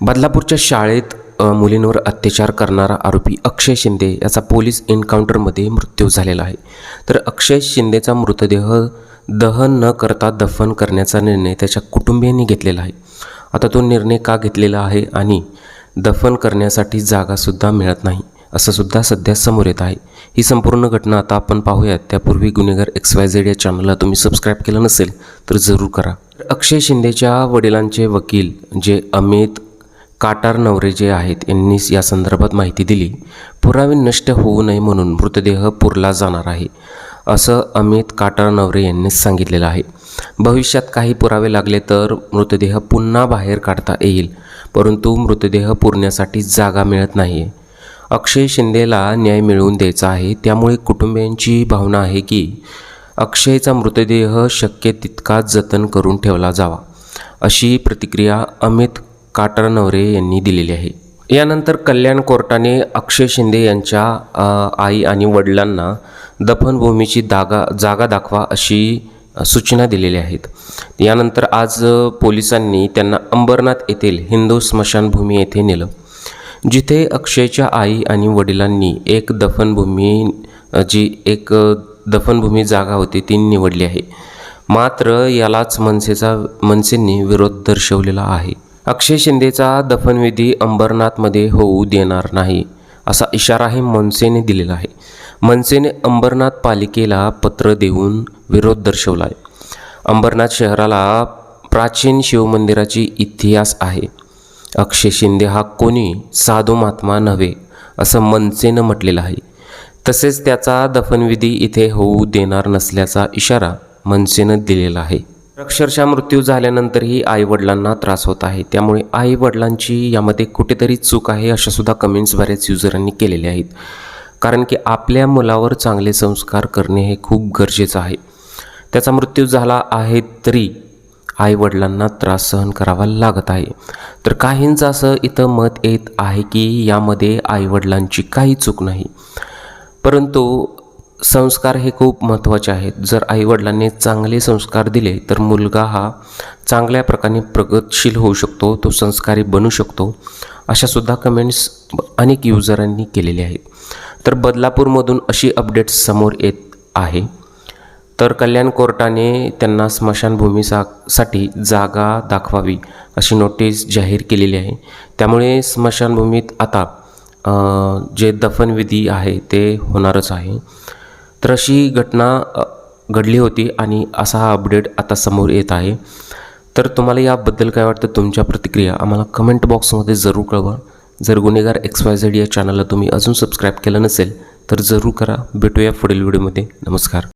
बदलापूरच्या शाळेत मुलींवर अत्याचार करणारा आरोपी अक्षय शिंदे याचा पोलीस एन्काउंटरमध्ये मृत्यू झालेला आहे. तर अक्षय शिंदेचा मृतदेह दहन न करता दफन करण्याचा निर्णय त्याच्या कुटुंबियांनी घेतलेला आहे. आता तो निर्णय का घेतलेला आहे आणि दफन करण्यासाठी जागासुद्धा मिळत नाही असंसुद्धा सध्या समोर येत आहे. ही संपूर्ण घटना आता आपण पाहूयात. त्यापूर्वी गुन्हेगार एक्स वाय झेड या चॅनलला तुम्ही सबस्क्राईब केलं नसेल तर जरूर करा. अक्षय शिंदेच्या वडिलांचे वकील जे अमित काटार नवरे जे आहेत यांनी या संदर्भात माहिती दिली पुरावे नष्ट होऊ नये म्हणून मृतदेह पुरला जाणार आहे असं अमित काटार नवरे यांनी सांगितलेलं आहे. भविष्यात काही पुरावे लागले तर मृतदेह पुन्हा बाहेर काढता येईल परंतु मृतदेह पुरण्यासाठी जागा मिळत नाही आहे अक्षय शिंदेला न्याय मिळवून द्यायचा आहे त्यामुळे कुटुंबियांची भावना आहे की अक्षयचा मृतदेह शक्य तितका जतन करून ठेवला जावा अशी प्रतिक्रिया अमित काटरनवरे यांनी दिलेली आहे. यानंतर कल्याण कोर्टाने अक्षय शिंदे यांच्या आई आणि वडिलांना दफनभूमीची दागा जागा दाखवा अशी सूचना दिलेल्या आहेत. यानंतर आज पोलिसांनी त्यांना अंबरनाथ येथील हिंदू स्मशानभूमी येथे नेलं. जिथे अक्षयच्या आई आणि वडिलांनी एक दफनभूमी जी एक दफनभूमी जागा होती ती निवडली आहे. मात्र यालाच मनसेचा मनसेंनी विरोध दर्शवलेला आहे. अक्षय शिंदेचा दफनविधी अंबरनाथमध्ये होऊ देणार नाही असा इशाराही मनसेने दिलेला आहे. मनसेने अंबरनाथ पालिकेला पत्र देऊन विरोध दर्शवला आहे अंबरनाथ शहराला प्राचीन शिवमंदिराची इतिहास आहे. अक्षय शिंदे हा कोणी साधू महात्मा नव्हे असं मनसेनं म्हटलेलं आहे. तसेच त्याचा दफनविधी इथे होऊ देणार नसल्याचा इशारा मनसेनं दिलेला आहे. अक्षरशः मृत्यू झाल्यानंतरही आईवडिलांना त्रास होत आहे. त्यामुळे आईवडिलांची यामध्ये कुठेतरी चूक आहे अशा सुद्धा कमेंट्स बऱ्याच युजरांनी केलेल्या आहेत. कारण की आपल्या मुलावर चांगले संस्कार करणे हे खूप गरजेचं आहे. त्याचा मृत्यू झाला आहे तरी आईवडिलांना त्रास सहन करावा लागत आहे. तर काहींचं असं इथं मत येत आहे की यामध्ये आईवडिलांची काही चूक नाही. परंतु संस्कार हे खूप महत्त्वाचे आहेत. जर आईवडिलांनी चांगले संस्कार दिले तर मुलगा हा चांगल्या प्रकारे प्रगतशील होऊ शकतो तो संस्कारी बनू शकतो अशासुद्धा कमेंट्स अनेक युजरांनी केलेले आहेत. तर बदलापूरमधून अशी अपडेट्स समोर येत आहे. तर कल्याण कोर्टाने त्यांना स्मशानभूमीसा साठी जागा दाखवावी अशी नोटीस जाहीर केलेली आहे. त्यामुळे स्मशानभूमीत आता जे दफनविधी आहे ते होणारच आहे. तर अशी घटना घडली होती आणि असा हा अपडेट आता समोर येत आहे. तर तुम्हाला याबद्दल काय वाटतं? तुमच्या प्रतिक्रिया आम्हाला कमेंट बॉक्समध्ये जरूर कळवा. जर गुन्हेगार एक्स वाय झेड या चॅनलला तुम्ही अजून सबस्क्राईब केलं नसेल तर जरूर करा. भेटूया पुढील व्हिडिओमध्ये नमस्कार.